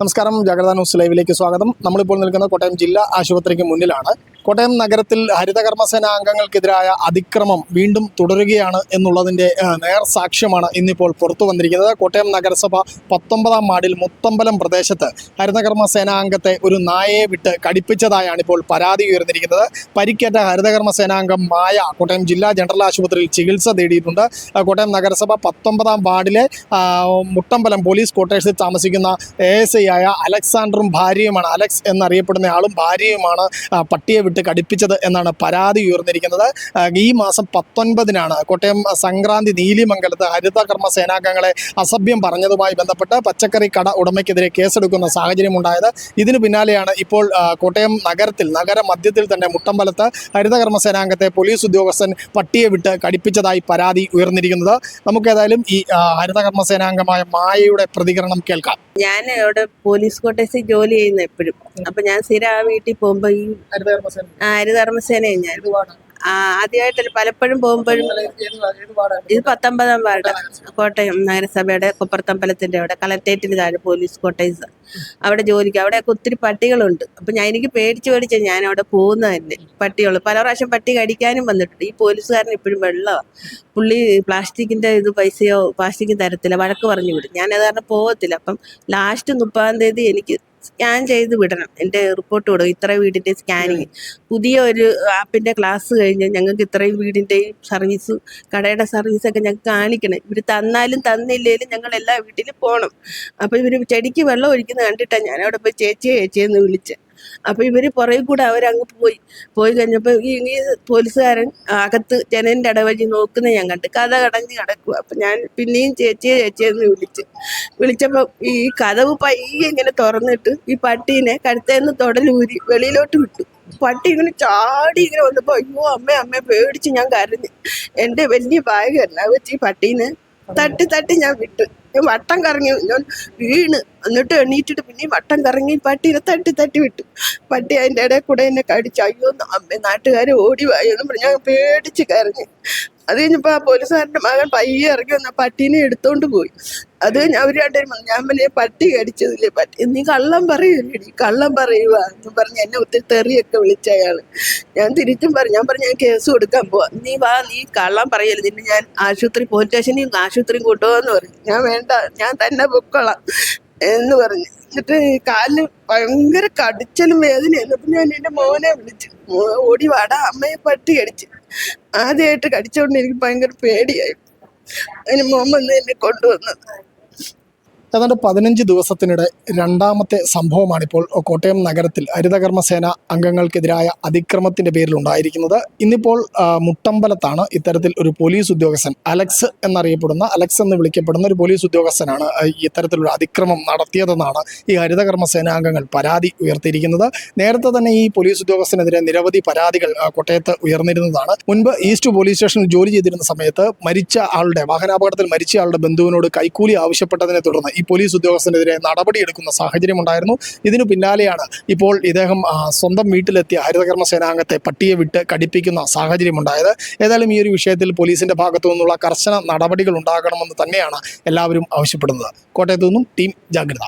നമസ്കാരം ജാഗ്രത ന്യൂസ് ലൈവിലേക്ക് സ്വാഗതം. നമ്മളിപ്പോൾ നിൽക്കുന്നത് കോട്ടയം ജില്ലാ ആശുപത്രിക്ക് മുന്നിലാണ്. കോട്ടയം നഗരത്തിൽ ഹരിതകർമ്മസേന അംഗങ്ങൾക്കെതിരായ അതിക്രമം വീണ്ടും തുടരുകയാണ് എന്നുള്ളതിന്റെ നേർ സാക്ഷ്യമാണ് ഇന്നിപ്പോൾ പുറത്തു വന്നിരിക്കുന്നത്. കോട്ടയം നഗരസഭ പത്തൊമ്പതാം വാർഡിൽ മുത്തമ്പലം പ്രദേശത്ത് ഹരിതകർമ്മ സേനാംഗത്തെ ഒരു നായയെ വിട്ട് കടിപ്പിച്ചതായാണ് ഇപ്പോൾ പരാതി ഉയർന്നിരിക്കുന്നത്. പരിക്കേറ്റ ഹരിതകർമ്മസേനാംഗം മായ കോട്ടയം ജില്ലാ ജനറൽ ആശുപത്രിയിൽ ചികിത്സ തേടിയിട്ടുണ്ട്. കോട്ടയം നഗരസഭ പത്തൊമ്പതാം വാർഡിലെ മുട്ടമ്പലം പോലീസ് ക്വാർട്ടേഴ്സിൽ താമസിക്കുന്ന എ എസ് ഐ ആയ അലക്സാണ്ടറും ഭാര്യയുമാണ്. അലക്സ് എന്നറിയപ്പെടുന്ന ആളും ഭാര്യയുമാണ് പട്ടിയെ വിട്ട് കടിപ്പിച്ചത് എന്നാണ് പരാതി ഉയർന്നിരിക്കുന്നത്. ഈ മാസം പത്തൊൻപതിനാണ് കോട്ടയം സംക്രാന്തി നീലിമംഗലത്ത് ഹരിതകർമ്മ സേനാംഗങ്ങളെ അസഭ്യം പറഞ്ഞതുമായി ബന്ധപ്പെട്ട് പച്ചക്കറി കട ഉടമയ്ക്കെതിരെ കേസെടുക്കുന്ന സാഹചര്യം ഉണ്ടായത് ഇതിനു പിന്നാലെയാണ് ഇപ്പോൾ കോട്ടയം നഗരത്തിൽ നഗര മധ്യത്തിൽ തന്നെ മുട്ടമ്പലത്ത് ഹരിതകർമ്മ സേനാംഗത്തെ പോലീസ് ഉദ്യോഗസ്ഥൻ പട്ടിയെ വിട്ട് കടിപ്പിച്ചതായി പരാതി ഉയർന്നിരിക്കുന്നത്. നമുക്കേതായാലും ഈ ഹരിതകർമ്മ സേനാംഗമായ മായയുടെ പ്രതികരണം കേൾക്കാം. ഞാൻ അവിടെ പോലീസ് കോട്ടേഴ്സിൽ ജോലി ചെയ്യുന്ന എപ്പോഴും. അപ്പൊ ഞാൻ സ്ഥിരം ആ വീട്ടിൽ പോകുമ്പോ ഈ ഹരിതകർമ്മ സേന ആ, ഹരിതകർമ്മസേനയും ഞാൻ ആ, പലപ്പോഴും പോകുമ്പോഴും ഇത് പത്തൊമ്പതാം വാർഡ് കോട്ടയം നഗരസഭയുടെ കൊപ്പർത്തമ്പലത്തിന്റെ അവിടെ കളക്ടറേറ്റിന് താഴെ പോലീസ് കോട്ടേഴ്സ് അവിടെ ജോലിക്ക് അവിടെയൊക്കെ ഒത്തിരി പട്ടികളുണ്ട്. അപ്പൊ ഞാൻ എനിക്ക് പേടിച്ച് പേടിച്ച് ഞാൻ അവിടെ പോകുന്നത് തന്നെ പട്ടികൾ പല പ്രാവശ്യം പട്ടി കടിക്കാനും വന്നിട്ടുണ്ട്. ഈ പോലീസുകാരൻ ഇപ്പോഴും വെള്ളമാണ് പുള്ളി പ്ലാസ്റ്റിക്കിന്റെ ഇത് പൈസയോ പ്ലാസ്റ്റിക് തരത്തില്ല വഴക്ക് പറഞ്ഞു വിടും. ഞാൻ അത് കാരണം പോകത്തില്ല അപ്പം ലാസ്റ്റ് മുപ്പതാം തീയതി എനിക്ക് സ്കാൻ ചെയ്ത് വിടണം. എന്റെ റിപ്പോർട്ട് വിടും. ഇത്ര വീടിന്റെ സ്കാനിങ്. പുതിയ ഒരു ആപ്പിന്റെ ക്ലാസ് കഴിഞ്ഞ് ഞങ്ങൾക്ക് ഇത്രയും വീടിന്റെ സർവീസ് കടയുടെ സർവീസ് ഒക്കെ ഞങ്ങൾക്ക് കാണിക്കണം. ഇവർ തന്നാലും തന്നില്ലേലും ഞങ്ങൾ എല്ലാ വീട്ടിലും പോകണം. അപ്പൊ ഇവർ ചെടിക്ക് വെള്ളം ഒഴിക്കുന്നത് കണ്ടിട്ടാണ് ഞാൻ അവിടെ പോയി ചേച്ചിയെ ചേച്ചിയെന്ന് വിളിച്ച് അപ്പൊ ഇവർ പുറകിൽ കൂടെ അവരങ്ങ് പോയി. പോയി കഴിഞ്ഞപ്പോ ഈ പോലീസുകാരൻ അകത്ത് ജനലിന്റെ ഇടവഴി നോക്കുന്ന ഞാൻ കണ്ട്. കഥ കടഞ്ഞ് കിടക്കുക അപ്പൊ ഞാൻ പിന്നെയും ചേച്ചിയെ ചേച്ചിയെന്ന് വിളിച്ച്. വിളിച്ചപ്പോ ഈ കഥവ് പയ്യെ ഇങ്ങനെ തുറന്നിട്ട് ഈ പട്ടീനെ കഴുത്തേന്ന് തൊടലൂരി വെളിയിലോട്ട് വിട്ടു. പട്ടി ഇങ്ങനെ ചാടി ഇങ്ങനെ വന്നപ്പോ അയ്യോ അമ്മ അമ്മ പേടിച്ച് ഞാൻ കരഞ്ഞ്. എന്റെ വലിയ ഭാഗ്യമല്ല വെച്ച് ഈ പട്ടീനെ തട്ടി തട്ടി ഞാൻ വിട്ടു. ഞാൻ വട്ടം കറങ്ങി ഞാൻ വീണ്. എന്നിട്ട് എണീറ്റിട്ട് പിന്നെയും വട്ടം കറങ്ങി പട്ടിനെ തട്ടി തട്ടി വിട്ടു. പട്ടി അതിന്റെ ഇടയിൽ കൂടെ എന്നെ കടിച്ചു. അയ്യോ അമ്മ നാട്ടുകാരെ ഓടി പറഞ്ഞ്. ഞാൻ പേടിച്ച് കരഞ്ഞു. അത് കഴിഞ്ഞപ്പോ ആ പോലീസുകാരന്റെ മകൻ പയ്യെ ഇറങ്ങി വന്ന പട്ടീനെ എടുത്തോണ്ട് പോയി. അത് കഴിഞ്ഞ് അവർ രണ്ടുപേരും ഞാൻ പിന്നെ പട്ടി കടിച്ചതില്ലേ? പട്ടി നീ കള്ളം പറയൂലേടി കള്ളം പറയുക എന്ന് പറഞ്ഞ് എന്നെ ഒത്തിരി തെറിയൊക്കെ വിളിച്ച അയാൾ ഞാൻ തിരിച്ചും പറഞ്ഞു ഞാൻ പറഞ്ഞു ഞാൻ കേസ് കൊടുക്കാൻ പോവാ. നീ വാ നീ കള്ളം പറയല്ലേ നിന്നെ ഞാൻ ആശുപത്രി പോലീസ് സ്റ്റേഷനെയും ആശുപത്രിയും കൊണ്ടുപോകാന്ന് പറഞ്ഞു. ഞാൻ വേണ്ട ഞാൻ തന്നെ പൊക്കോളാം എന്ന് പറഞ്ഞു. എന്നിട്ട് കാലിന് ഭയങ്കര കടിച്ചലും വേദനയായിരുന്നു എന്നിട്ട് ഞാൻ എന്റെ മോനെ വിളിച്ചു ഓടി വാടാ അമ്മയെ പട്ടി കടിച്ചു. ആദ്യമായിട്ട് കടിച്ചോണ്ട് എനിക്ക് ഭയങ്കര പേടിയായി. അതിന് മോമ്മ എന്നെ കൊണ്ടുവന്നത് ഏതാണ്ട് പതിനഞ്ച് ദിവസത്തിനിടെ രണ്ടാമത്തെ സംഭവമാണിപ്പോൾ കോട്ടയം നഗരത്തിൽ ഹരിതകർമ്മ സേന അംഗങ്ങൾക്കെതിരായ അതിക്രമത്തിന്റെ പേരിൽ ഉണ്ടായിരിക്കുന്നത് ഇന്നിപ്പോൾ മുട്ടമ്പലത്താണ് ഇത്തരത്തിൽ ഒരു പോലീസ് ഉദ്യോഗസ്ഥൻ അലക്സ് എന്നറിയപ്പെടുന്ന അലക്സ് എന്ന് വിളിക്കപ്പെടുന്ന ഒരു പോലീസ് ഉദ്യോഗസ്ഥനാണ് ഇത്തരത്തിലൊരു അതിക്രമം നടത്തിയതെന്നാണ് ഈ ഹരിതകർമ്മ സേനാംഗങ്ങൾ പരാതി ഉയർത്തിയിരിക്കുന്നത്. നേരത്തെ തന്നെ ഈ പോലീസ് ഉദ്യോഗസ്ഥനെതിരെ നിരവധി പരാതികൾ കോട്ടയത്ത് ഉയർന്നിരുന്നതാണ്. മുൻപ് ഈസ്റ്റ് പോലീസ് സ്റ്റേഷനിൽ ജോലി ചെയ്തിരുന്ന സമയത്ത് മരിച്ച ആളുടെ വാഹനാപകടത്തിൽ മരിച്ച ആളുടെ ബന്ധുവിനോട് കൈക്കൂലി ആവശ്യപ്പെട്ടതിനെ തുടർന്ന് ഈ പോലീസ് ഉദ്യോഗസ്ഥനെതിരെ നടപടിയെടുക്കുന്ന സാഹചര്യം ഉണ്ടായിരുന്നു ഇതിനു പിന്നാലെയാണ് ഇപ്പോൾ ഇദ്ദേഹം സ്വന്തം വീട്ടിലെത്തിയ ഹരിതകർമ്മ സേനാംഗത്തെ പട്ടിയെ വിട്ട് കടിപ്പിക്കുന്ന സാഹചര്യം ഉണ്ടായത് ഏതായാലും ഈ ഒരു വിഷയത്തിൽ പോലീസിന്റെ ഭാഗത്തു നിന്നുള്ള കർശന നടപടികൾ ഉണ്ടാകണമെന്ന് തന്നെയാണ് എല്ലാവരും ആവശ്യപ്പെടുന്നത്. കോട്ടയത്തു നിന്നും ടീം ജാഗ്രത.